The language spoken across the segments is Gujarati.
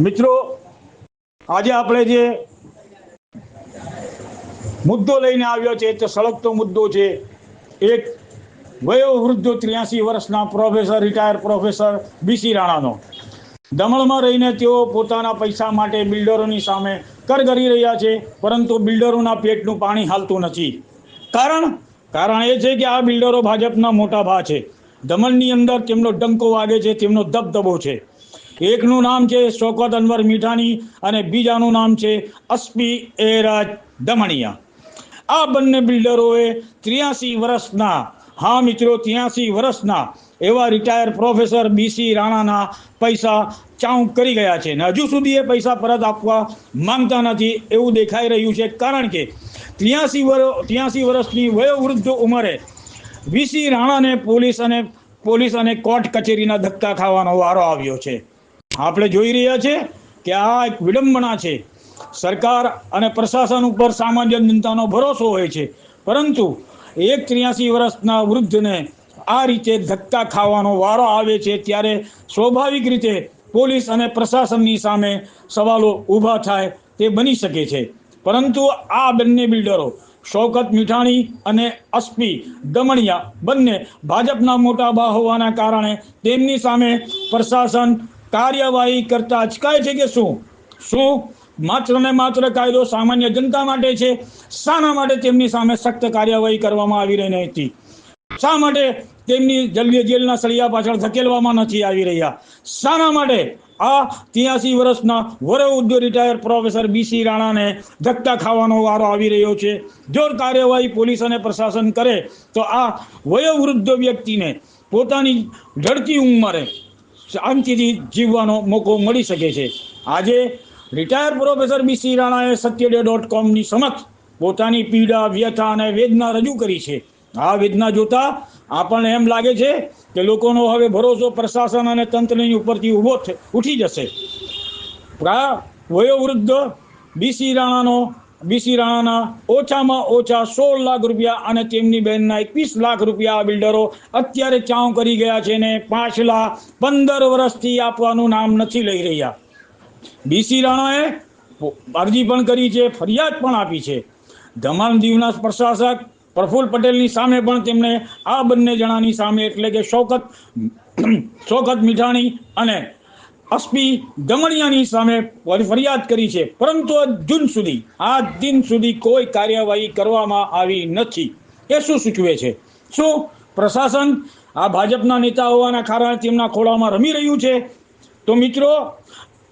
મિત્રો, આજે આપણે જે મુદ્દો લઈને આવ્યો છે, તે સળગતો મુદ્દો છે, એક વયોવૃદ્ધ ત્ર્યાસી વર્ષના પ્રોફેસર રિટાયર પ્રોફેસર બીસી રાણાનો. દમણમાં રહીને તેઓ પોતાના પૈસા માટે બિલ્ડરોની સામે કર કરી રહ્યા છે, પરંતુ બિલ્ડરોના પેટનું પાણી હાલતું નથી. કારણ કારણ એ છે કે આ બિલ્ડરો ભાજપના મોટા ભા છે. દમણની અંદર તેમનો ડંકો વાગે છે, તેમનો દબદબો છે. એકનું નામ છે શોકત અનવર મીઠાણી અને બીજાનું નામ છે અસ્પી એરાજ દમણિયા. આ બંને બિલ્ડરોએ ત્રિયાસી વર્ષના, હા મિત્રો ત્યાંસી વર્ષના એવા રિટાયર પ્રોફેસર બીસી રાણાના પૈસા ચાઉ કરી ગયા છે ને હજુ સુધી એ પૈસા પરત આપવા માંગતા નથી એવું દેખાઈ રહ્યું છે. કારણ કે ત્યાંસી વર્ષ ત્યાંસી વર્ષની વયોવૃદ્ધ ઉંમરે વીસી રાણાને પોલીસ અને પોલીસ અને કોર્ટ કચેરીના ધક્કા ખાવાનો વારો આવ્યો છે. આપણે જોઈ રહ્યા છે કે આ એક વિડંબના છે. સરકાર અને પ્રશાસન ઉપર સામાન્ય જનતાનો ભરોસો હોય છે. પરંતુ એક ત્ર્યાસી વર્ષના વૃદ્ધને આ રીતે ધક્કા ખાવાનો વારો આવે છે ત્યારે સ્વાભાવિક રીતે પોલીસ અને પ્રશાસનની સામે સવાલો ઊભા થાય તે બની શકે છે. પરંતુ આ બંને બિલ્ડરો, શૌકત મીઠાણી અને અસ્પી દમણિયા બંને ભાજપના મોટા બા હોવાના કારણે તેમની સામે પ્રશાસન કાર્યવાહી કરતા અચકાય છે કે શું? શું? માત્ર ને માત્ર કાયદો સામાન્ય જનતા માટે છે? શાના માટે તેમની સામે સખ્ત કાર્યવાહી કરવામાં આવી રહી નથી? શા માટે તેમની જલ્દી જેલના સળિયા પાછળ ધકેલવામાં નથી આવી રહ્યા? શાના માટે આ ત્યાસી વર્ષના વયોવૃદ્ધ રિટાયર પ્રોફેસર બીસી રાણાને ધક્કા ખાવાનો વારો આવી રહ્યો છે. જો કાર્યવાહી પોલીસ અને પ્રશાસન કરે તો આ વયોવૃદ્ધ વ્યક્તિને પોતાની ઢળતી ઉંમરે શાંતિથી જીવવાનો મોકો મળી શકે છે. આજે રિટાયર પ્રોફેસર બીસી રાણાએ સત્યડે ડોટ કોમની સમક્ષ પોતાની પીડા, વ્યથા અને વેદના રજૂ કરી છે. આ વેદના જોતા આપણને એમ લાગે છે કે લોકોનો હવે ભરોસો પ્રશાસન અને તંત્રની ઉપરથી ઊભો ઉઠી જશે. વયોવૃદ્ધ બીસી રાણાનો બીસી રાણાના ઓછામાં ઓછા સોળ લાખ રૂપિયા અને તેમની બહેનના એકવીસ લાખ રૂપિયા બિલ્ડરો અત્યારે ચાઉ કરી ગયા છે ને પાછલા પંદર વર્ષથી આપવાનું નામ નથી લઈ રહ્યા. બીસી રાણાએ અરજી પણ કરી છે, ફરિયાદ પણ આપી છે. ધમાલ દીવના પ્રશાસક પ્રફુલ્લ પટેલની સામે પણ તેમણે આ બંને જણાની સામે એટલે કે શોકત શોકત મીઠાણી અને અસ્પી દમણિયાની સામે ફરિયાદ કરી છે. પરંતુ જૂન સુધી આ દિન સુધી કોઈ કાર્યવાહી કરવામાં આવી નથી. એ શું સૂચવે છે? શું પ્રશાસન આ ભાજપના નેતા હોવાના કારણે તેમના ખોળામાં રમી રહ્યું છે? તો મિત્રો,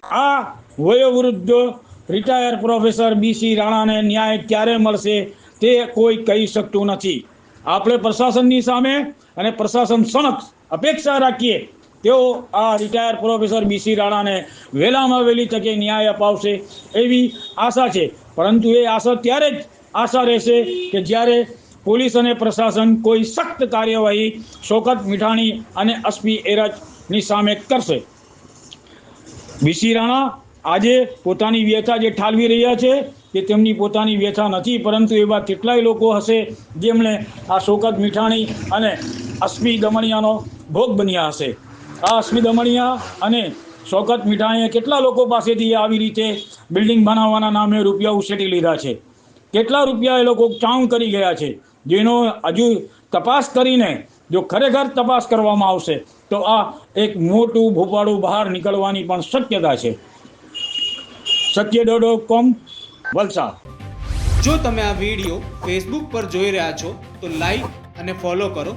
આ વયોવૃદ્ધ રિટાયર પ્રોફેસર બીસી રાણાને ન્યાય ક્યારે મળશે તે કોઈ કહી શકતું નથી. આપણે પ્રશાસનની સામે અને પ્રશાસન સમક્ષ અપેક્ષા રાખીએ તેઓ આ રિટાયર પ્રોફેસર બીસી રાણાને વહેલામાં વહેલી તકે ન્યાય અપાવશે એવી આશા છે. પરંતુ એ આશા ત્યારે જ આશા રહેશે કે જ્યારે પોલીસ અને પ્રશાસન કોઈ સખ્ત કાર્યવાહી, શોકત મીઠાણી અને અસ્મી એરજની સામે કરશે. બીસી રાણા આજે પોતાની વ્યથા જે ઠાલવી રહ્યા છે તે તેમની પોતાની વ્યથા નથી, પરંતુ એવા કેટલાય લોકો હશે જેમણે આ શોકત મીઠાણી અને અસ્મી દમણિયાનો ભોગ બન્યા હશે. આ અસ્મી દમણિયા અને શોકત મીઠાણીએ કેટલા લોકો પાસેથી આવી રીતે બિલ્ડિંગ બનાવવાના નામે રૂપિયા ઉછેટી લીધા છે? કેટલા રૂપિયા એ લોકો ચાઉન કરી ગયા છે? જેનો હજુ તપાસ કરીને જો ખરેખર તપાસ કરવામાં આવશે, તો આ એક મોટું ભોપાળું બહાર નીકળવાની પણ શક્યતા છે. સત્ય ડોડો કોમ, વલસાડ. જો તમે આ વીડિયો ફેસબુક પર જોઈ રહ્યા છો, તો લાઈક અને ફોલો કરો.